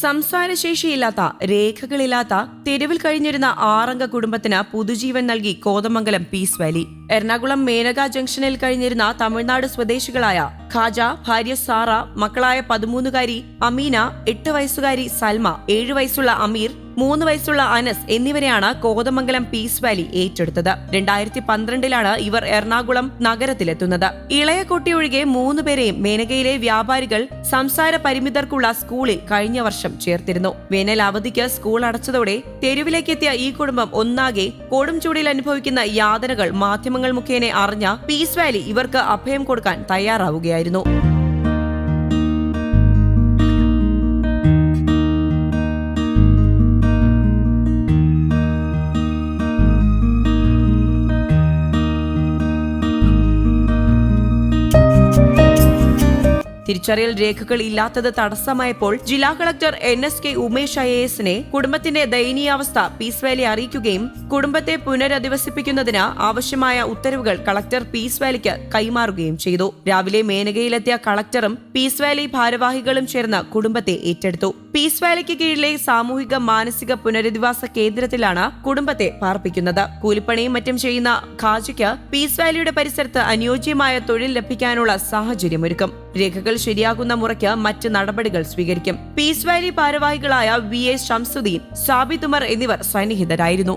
സംസാരശേഷിയില്ലാത്ത രേഖകളില്ലാത്ത തെരുവിൽ കഴിഞ്ഞിരുന്ന ആറംഗ കുടുംബത്തിന് പുതുജീവൻ നൽകി കോതമംഗലം പീസ് വാലി. എറണാകുളം മേനക ജംഗ്ഷനിൽ കഴിഞ്ഞിരുന്ന തമിഴ്നാട് സ്വദേശികളായ ഖാജ ഭാര്യ സാറ മക്കളായ പതിമൂന്നുകാരി അമീന എട്ട് വയസ്സുകാരി സൽമ ഏഴു വയസ്സുള്ള അമീർ മൂന്ന് വയസ്സുള്ള അനസ് എന്നിവരെയാണ് കോതമംഗലം പീസ് വാലി ഏറ്റെടുത്തത്. രണ്ടായിരത്തി പന്ത്രണ്ടിലാണ് ഇവർ എറണാകുളം നഗരത്തിലെത്തുന്നത്. ഇളയ കുട്ടി ഒഴികെ മൂന്ന് പേരെയും മേനകയിലെ വ്യാപാരികൾ സംസാര പരിമിതർക്കുള്ള സ്കൂളിൽ കഴിഞ്ഞ വർഷം ചേർത്തിരുന്നു. വേനൽ അവധിക്ക് സ്കൂൾ അടച്ചതോടെ തെരുവിലേക്കെത്തിയ ഈ കുടുംബം ഒന്നാകെ കൊടും ചൂടിൽ അനുഭവിക്കുന്ന യാതനകൾ മാധ്യമങ്ങൾ മുഖേന അറിഞ്ഞ പീസ് വാലി ഇവർക്ക് അഭയം കൊടുക്കാൻ തയ്യാറാവുകയായിരുന്നു. തിരിച്ചറിയൽ രേഖകൾ ഇല്ലാത്തത് തടസ്സമായപ്പോൾ ജില്ലാ collector N S K Umesh I എസിനെ കുടുംബത്തിന്റെ ദയനീയാവസ്ഥ പീസ് വാലി അറിയിക്കുകയും കുടുംബത്തെ പുനരധിവസിപ്പിക്കുന്നതിന് ആവശ്യമായ ഉത്തരവുകൾ കളക്ടർ പീസ് വാലിക്ക് കൈമാറുകയും ചെയ്തു. രാവിലെ മേനകയിലെത്തിയ കളക്ടറും പീസ് വാലി ഭാരവാഹികളും ചേർന്ന് കുടുംബത്തെ ഏറ്റെടുത്തു. പീസ് വാലിക്ക് കീഴിലെ സാമൂഹിക മാനസിക പുനരധിവാസ കേന്ദ്രത്തിലാണ് കുടുംബത്തെ പാർപ്പിക്കുന്നത്. കൂലിപ്പണിയും മറ്റും ചെയ്യുന്ന ഖാജിക്ക് പീസ് വാലിയുടെ പരിസരത്ത് അനുയോജ്യമായ തൊഴിൽ ലഭിക്കാനുള്ള സാഹചര്യമൊരുക്കും. രേഖകൾ ശരിയാകുന്ന മുറയ്ക്ക് മറ്റ് നടപടികൾ സ്വീകരിക്കും. പീസ് വാലി ഭാരവാഹികളായ വി എ ഷംസുദ്ദീൻ സാബിത് ഉമർ എന്നിവർ സന്നിഹിതരായിരുന്നു.